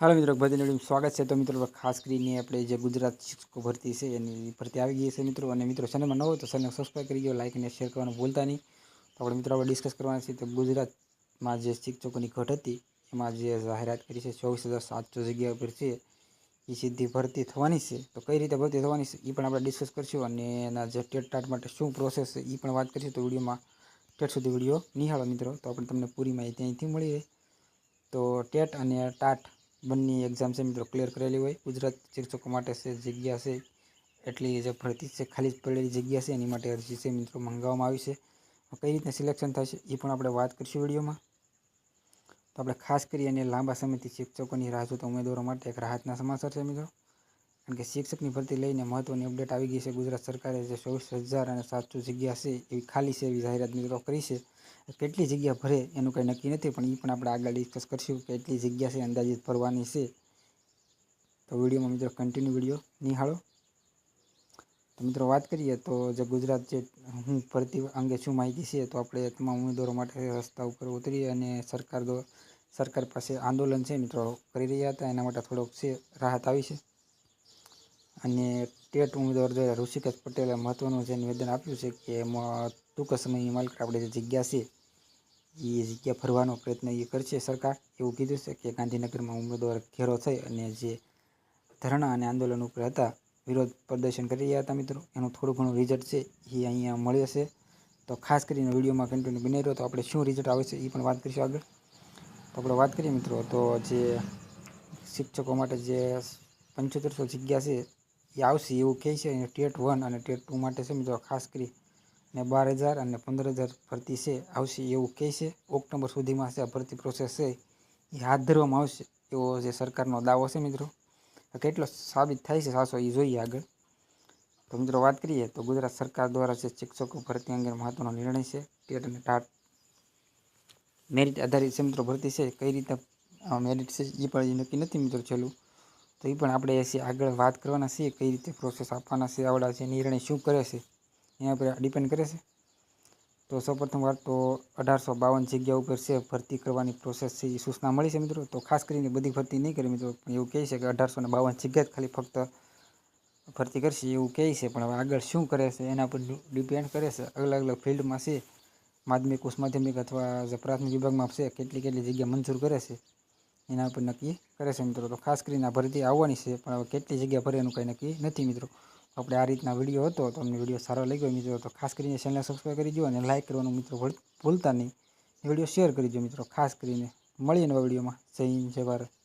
હાલો મિત્રો વિડીયોમાં સ્વાગત છે. તો મિત્રો, ખાસ કરીને આપણે જે ગુજરાત શિક્ષકો ભરતી છે, એની ભરતી આવી ગઈ છે મિત્રો. અને મિત્રો, ચેનલમાં ન હોય તો ચેનલ સબસ્ક્રાઈબ કરી ગયો લાઇક અને શેર કરવાનું ભૂલતા નહીં. તો આપણે મિત્રો આપણે ડિસ્કસ કરવાના છે તો ગુજરાતમાં જે શિક્ષકોની ઘટ હતી, એમાં જે જાહેરાત કરી છે, ચોવીસ હજાર સાતસો જગ્યા ઉપર છે એ સીધી ભરતી થવાની છે. તો કઈ રીતે ભરતી થવાની છે એ પણ આપણે ડિસ્કસ કરશું. અને એના જે ટેટ ટાટ માટે શું પ્રોસેસ છે એ પણ વાત કરીશું. તો વિડીયોમાં ટેટ સુધી વીડિયો નિહાળો મિત્રો. તો આપણે તમને પૂરી માહિતી અહીંથી મળી રહે. તો ટેટ અને ટાટ બંને એક્ઝામ છે મિત્રો ક્લિયર કરેલી હોય. ગુજરાત શિક્ષકો માટે છે જગ્યા છે, એટલી જે ભરતી છે, ખાલી જ પડેલી જગ્યા છે, એની માટે અરજી છે મિત્રો, મંગાવવામાં આવી છે. કઈ રીતના સિલેક્શન છે એ પણ આપણે વાત કરીશું વિડીયોમાં. તો આપણે ખાસ કરી અને લાંબા સમયથી શિક્ષકોની રાહ જોતા ઉમેદવારો માટે એક રાહતના સમાચાર છે મિત્રો. કારણ કે શિક્ષકની ભરતી લઈને મહત્વની અપડેટ આવી ગઈ છે. ગુજરાત સરકારે જે ચોવીસ હજાર અને સાતસો જગ્યા છે, એવી ખાલી છે એવી જાહેરાત મિત્રો કરી છે. કેટલી જગ્યા ભરે એનું કંઈ નક્કી નથી, પણ એ પણ આપણે આગળ ડિસ્કસ કરીશું કે એટલી જગ્યા છે, અંદાજિત ભરવાની છે. તો વિડીયોમાં મિત્રો કન્ટિન્યુ વીડિયો નિહાળો. તો મિત્રો વાત કરીએ તો જે ગુજરાત જે હું ભરતી અંગે શું માહિતી છે, તો આપણે તમામ ઉમેદવારો માટે રસ્તા ઉપર ઉતરી અને સરકાર સરકાર પાસે આંદોલન છે મિત્રો કરી રહ્યા હતા, એના માટે થોડોક છે, રાહત આવી છે. અને ટેટ ઉમેદવાર જે ઋષિકેશ પટેલે મહત્વનું જે નિવેદન આપ્યું છે કે ટૂંક સમયની માલિક આપણે જે જગ્યા છે એ જગ્યા ફરવાનો પ્રયત્ન એ કરશે સરકાર. એવું કીધું છે કે ગાંધીનગરમાં ઉમેદવાર ઘેરો થઈ અને જે ધરણા અને આંદોલન ઉપર હતા, વિરોધ પ્રદર્શન કરી રહ્યા હતા મિત્રો. એનું થોડું ઘણું રિઝલ્ટ છે એ અહીંયા મળ્યો છે. તો ખાસ કરીને વિડીયોમાં કન્ટિન્યુ બની રહ્યો તો આપણે શું રિઝલ્ટ આવે છે એ પણ વાત કરીશું આગળ. તો આપણે વાત કરીએ મિત્રો, તો જે શિક્ષકો માટે જે પંચોતેરસો જગ્યા છે એ આવશે એવું કહે છે. ટેટ વન અને ટેટ ટુ માટે છે મિત્રો, ખાસ કરી ને બાર હજાર અને પંદર હજાર ભરતી છે. આવશે એવું કહે છે. ઓક્ટોબર સુધીમાં છે આ ભરતી પ્રોસેસ છે. એ હાથ ધરવામાં આવશે. એવો જે સરકારનો દાવો છે મિત્રો. કેટલો સાબિત થાય છે સાસો એ જોઈએ આગળ. તો મિત્રો વાત કરીએ તો ગુજરાત સરકાર દ્વારા જે શિક્ષકો ભરતી અંગે મહત્વનો નિર્ણય છે. ટેટ અને ટાટ. મેરિટ આધારિત છે મિત્રો ભરતી છે. કઈ રીતે મેરિટ છે એ પણ નક્કી નથી મિત્રો છેલ્લું તો એ પણ આપણે આગળ વાત કરવાના છીએ. કઈ રીતે પ્રોસેસ આપવાના છે, આવડા છે, નિર્ણય શું કરે છે. એના પર ડિપેન્ડ કરે છે. તો સૌપ્રથમ વાર તો અઢારસો બાવન જગ્યા ઉપર છે, ભરતી કરવાની પ્રોસેસ છે, એ સૂચના મળી છે મિત્રો. તો ખાસ કરીને બધી ભરતી નહીં કરી મિત્રો એવું કહે છે કે અઢારસો ને બાવન જગ્યા જ ખાલી ફક્ત ભરતી કરશે, એવું કહે છે. પણ હવે આગળ શું કરે છે, એના પર ડિપેન્ડ કરે છે. અલગ અલગ ફિલ્ડમાં છે, માધ્યમિક ઉચ્ચ માધ્યમિક અથવા પ્રાથમિક વિભાગમાં છે, કેટલી કેટલી જગ્યા મંજૂર કરે છે, એના પર નક્કી કરે છે મિત્રો. તો ખાસ કરીને આ ભરતી આવવાની છે, પણ હવે કેટલી જગ્યા ભરે એનું કંઈ નક્કી નથી મિત્રો. આપણે આ રીતના વીડિયો હતો તમને વીડિયો સારો લાગ્યો. મિત્રો, તો ખાસ કરીને ચેનલ સબસ્ક્રાઈબ કરી દો અને લાઇક કરવાનું મિત્રો ભૂલતા નહીં. વીડિયો શેર કરી દો મિત્રો, ખાસ કરીને. મળીએ નવા વિડીયોમાં. જય હિન્દ, જય ભારત.